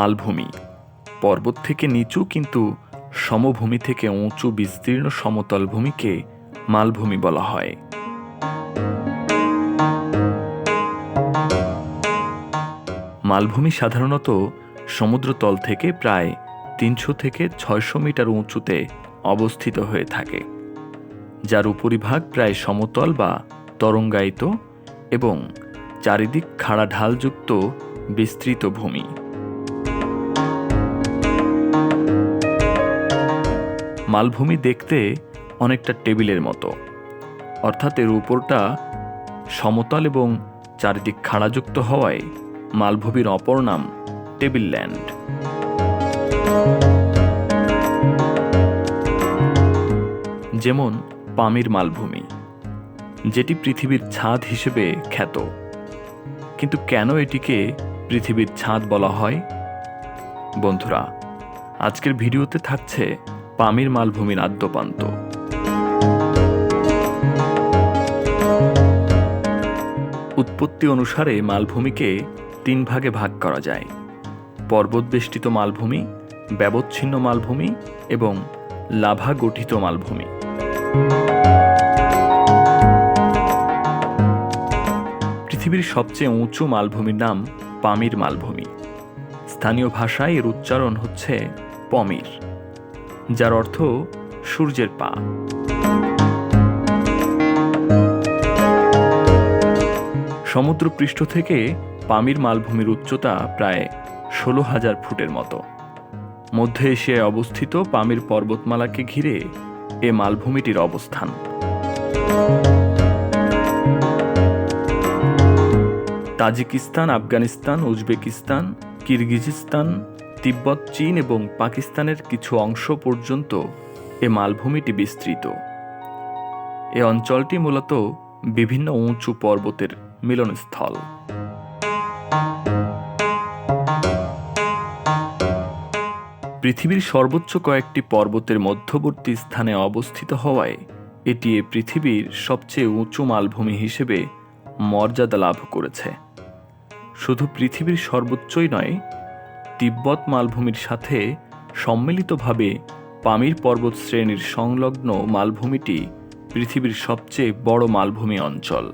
মালভূমি। পর্বত থেকে নিচু কিন্তু সমভূমি থেকে উঁচু বিস্তীর্ণ সমতল ভূমিকে মালভূমি বলা হয়। মালভূমি সাধারণত সমুদ্রতল থেকে প্রায় তিনশো থেকে ছয়শো মিটার উঁচুতে অবস্থিত হয়ে থাকে, যার উপরিভাগ প্রায় সমতল বা তরঙ্গায়িত এবং চারিদিক খাড়া ঢালযুক্ত বিস্তৃত ভূমি। মালভূমি দেখতে অনেকটা টেবিলের মতো। অর্থাৎ এর উপরটা সমতল এবং চারিদিক খাড়াযুক্ত হওয়ায় মালভূমির অপর নাম টেবিল ল্যান্ড। যেমন পামির মালভূমি, যেটি পৃথিবীর ছাদ হিসেবে খ্যাত। কিন্তু কেন এটিকে পৃথিবীর ছাদ বলা হয়? বন্ধুরা, আজকের ভিডিওতে থাকছে পামির মালভূমির আদ্যপান্ত। উৎপত্তি অনুসারে মালভূমিকে তিন ভাগে ভাগ করা যায়। পর্বতবেষ্টিত মালভূমি, ব্যবচ্ছিন্ন মালভূমি এবং লাভা গঠিত মালভূমি। পৃথিবীর সবচেয়ে উঁচু মালভূমির নাম পামির মালভূমি। স্থানীয় ভাষায় এর উচ্চারণ হচ্ছে পমির। যার অর্থ সূর্যের পা। সমুদ্রপৃষ্ঠ থেকে পামির মালভূমির উচ্চতা প্রায় ষোলো হাজার ফুটের মতো। মধ্য এশিয়ায় অবস্থিত পামির পর্বতমালাকে ঘিরে এ মালভূমিটির অবস্থান। Tajikistan, Afghanistan, Uzbekistan, Kyrgyzstan Tibet, China এবং পাকিস্তানের কিছু অংশ পর্যন্ত এ মালভূমিটি বিস্তৃত। এ অঞ্চলটি মূলত বিভিন্ন উঁচু পর্বতের মিলনস্থল। পৃথিবীর সর্বোচ্চ কয়েকটি পর্বতের মধ্যবর্তী স্থানে অবস্থিত হওয়ায় এটি পৃথিবীর সবচেয়ে উঁচু মালভূমি হিসেবে মর্যাদা লাভ করেছে। শুধু পৃথিবীর সর্বোচ্চই নয় তিব্বত মালভূমির সাথে সম্মিলিতভাবে পামির পর্বত শ্রেণির সংলগ্ন মালভূমিটি পৃথিবীর সবচেয়ে বড় মালভূমি অঞ্চল।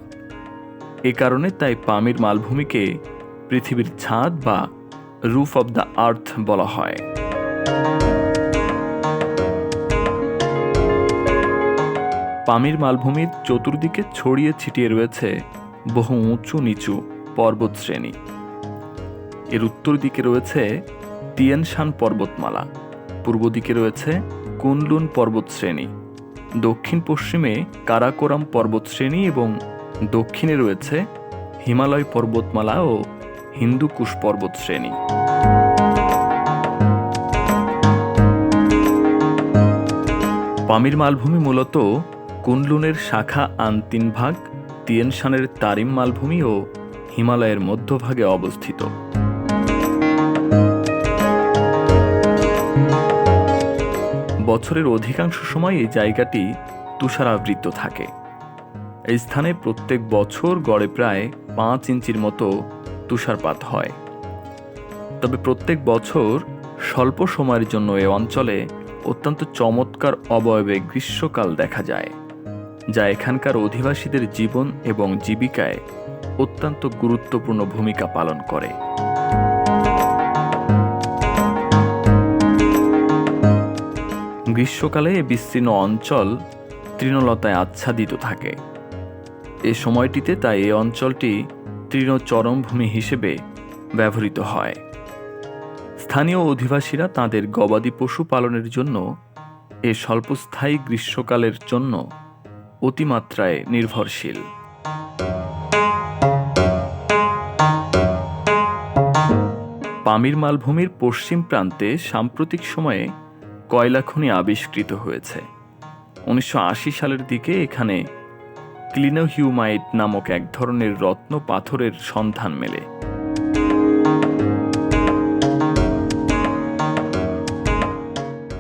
এ কারণে তাই পামির মালভূমিকে পৃথিবীর ছাদ বা রুফ অব দ্য আর্থ বলা হয়। পামির মালভূমির চতুর্দিকে ছড়িয়ে ছিটিয়ে রয়েছে বহু উঁচু নিচু পর্বত শ্রেণি। এর উত্তর দিকে রয়েছে তিয়ানশান পর্বতমালা। পূর্ব দিকে রয়েছে কুনলুন পর্বতশ্রেণী। দক্ষিণ পশ্চিমে কারাকোরাম পর্বতশ্রেণী এবং দক্ষিণে রয়েছে হিমালয় পর্বতমালা ও হিন্দুকুশ পর্বত শ্রেণি পামির মালভূমি মূলত কুনলুনের শাখা আন তিন ভাগ, তিয়ানশানের তারিম মালভূমি ও হিমালয়ের মধ্যভাগে অবস্থিত। বছরের অধিকাংশ সময় এই জায়গাটি তুষারাবৃত থাকে। এই স্থানে প্রত্যেক বছর গড়ে প্রায় পাঁচ ইঞ্চির মতো তুষারপাত হয়। তবে প্রত্যেক বছর স্বল্প সময়ের জন্য এ অঞ্চলে অত্যন্ত চমৎকার অবয়বে গ্রীষ্মকাল দেখা যায়, যা এখানকার অধিবাসীদের জীবন এবং জীবিকায় অত্যন্ত গুরুত্বপূর্ণ ভূমিকা পালন করে। গ্রীষ্মকালে এ বিস্তীর্ণ অঞ্চল তৃণলতায় আচ্ছাদিত থাকে। এ সময়টিতে তাই এই অঞ্চলটি তৃণচরমভূমি হিসেবে ব্যবহৃত হয়। স্থানীয় অধিবাসীরা তাদের গবাদি পশু পালনের জন্য এ স্বল্পস্থায়ী গ্রীষ্মকালের জন্য অতিমাত্রায় নির্ভরশীল। পামির মালভূমির পশ্চিম প্রান্তে সাম্প্রতিক সময়ে কয়লা খনি আবিষ্কৃত হয়েছে। উনিশশো আশি সালের দিকে এখানে ক্লিনোহিউমাইট নামক এক ধরনের রত্ন পাথরের সন্ধান মেলে।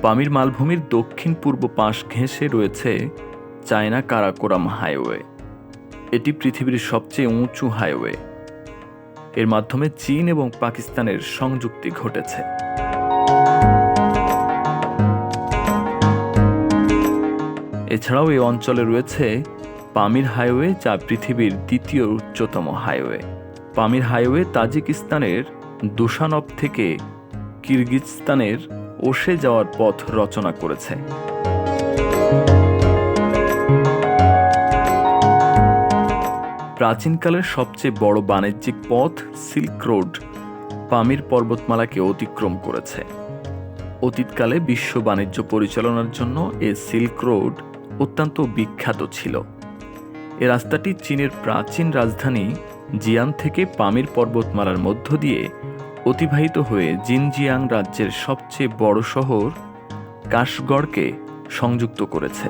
পামির মালভূমির দক্ষিণ পূর্ব পাশ ঘেঁষে রয়েছে চায়না কারাকোরাম হাইওয়ে। এটি পৃথিবীর সবচেয়ে উঁচু হাইওয়ে। এর মাধ্যমে চীন এবং পাকিস্তানের সংযুক্তি ঘটেছে। এছাড়াও এই অঞ্চলে রয়েছে পামির হাইওয়ে, যা পৃথিবীর দ্বিতীয় উচ্চতম হাইওয়ে। পামির হাইওয়ে তাজিকিস্তানের দুশানব থেকে কিরগিজস্তানের ওসে যাওয়ার পথ রচনা করেছে। প্রাচীনকালের সবচেয়ে বড় বাণিজ্যিক পথ সিল্ক রোড, পামির পর্বতমালাকে অতিক্রম করেছে। অতীতকালে বিশ্ব বাণিজ্য পরিচালনার জন্য এ সিল্ক রোড অত্যন্ত বিখ্যাত ছিল। এ রাস্তাটি চীনের প্রাচীন রাজধানী জিয়ান থেকে পামির পর্বতমালার মধ্য দিয়ে অতিবাহিত হয়ে জিনজিয়াং রাজ্যের সবচেয়ে বড় শহর কাশগড়কে সংযুক্ত করেছে।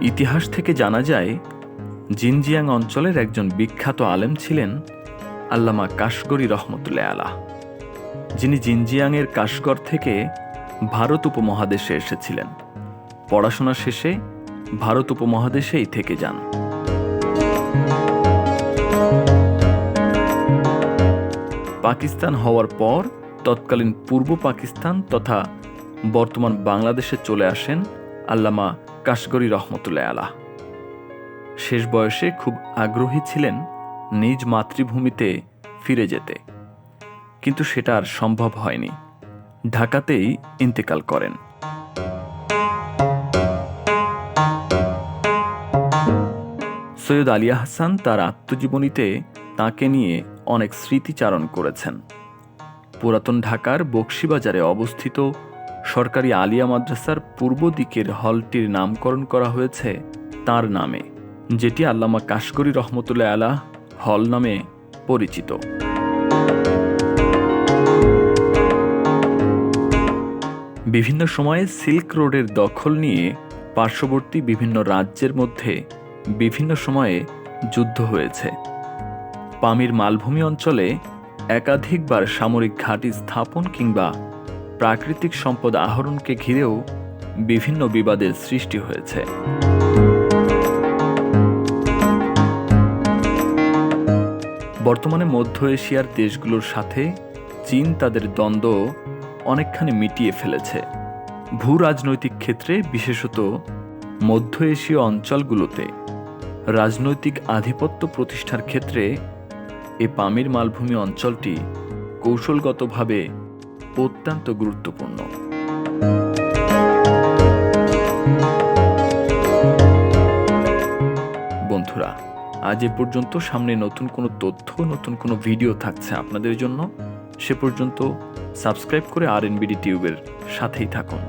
ইতিহাস থেকে জানা যায়, জিনজিয়াং অঞ্চলের একজন বিখ্যাত আলেম ছিলেন আল্লামা কাশগরি রহমতুল্লাহ আলাহ। যিনি জিনজিয়াংয়ের কাশগড় থেকে ভারত উপমহাদেশে এসেছিলেন। পড়াশোনা শেষে ভারত উপমহাদেশেই থেকে যান। পাকিস্তান হওয়ার পর তৎকালীন পূর্ব পাকিস্তান তথা বর্তমান বাংলাদেশে চলে আসেন আল্লামা কাশগরি রহমতুল্লাহ আলাহ। শেষ বয়সে খুব আগ্রহী ছিলেন নিজ মাতৃভূমিতে ফিরে যেতে। কিন্তু সেটা আর সম্ভব হয়নি। ঢাকাতেই ইন্তেকাল করেন। সৈয়দ আলিয়া হাসান তার আত্মজীবনীতে তাকে নিয়ে অনেক স্মৃতিচারণ করেছেন। পুরাতন ঢাকার বক্সিবাজারে অবস্থিত সরকারি আলিয়া মাদ্রাসার পূর্ব দিকের হলটির নামকরণ করা হয়েছে তার নামে, যেটি আল্লামা কাশগরি রহমতুল্লাহ আলাহ হল নামে পরিচিত। বিভিন্ন সময়ে সিল্ক রোডের দখল নিয়ে পার্শ্ববর্তী বিভিন্ন রাজ্যের মধ্যে বিভিন্ন সময়ে যুদ্ধ হয়েছে। পামির মালভূমি অঞ্চলে একাধিকবার সামরিক ঘাঁটি স্থাপন কিংবা প্রাকৃতিক সম্পদ আহরণকে ঘিরেও বিভিন্ন বিবাদের সৃষ্টি হয়েছে। বর্তমানে মধ্য এশিয়ার দেশগুলোর সাথে চীন তাদের দ্বন্দ্ব অনেকখানি মিটিয়ে ফেলেছে। ভূ রাজনৈতিক ক্ষেত্রে, বিশেষত মধ্য এশীয় অঞ্চলগুলোতে, রাজনৈতিক আধিপত্য প্রতিষ্ঠার ক্ষেত্রে, এ পামির মালভূমি অঞ্চলটি কৌশলগতভাবে অত্যন্ত গুরুত্বপূর্ণ। বন্ধুরা, আজ এ পর্যন্ত সামনে নতুন কোনো তথ্য, নতুন কোনো ভিডিও থাকছে আপনাদের জন্য। সে পর্যন্ত সাবস্ক্রাইব করে আর এনবিডি টিউবের সাথেই থাকুন।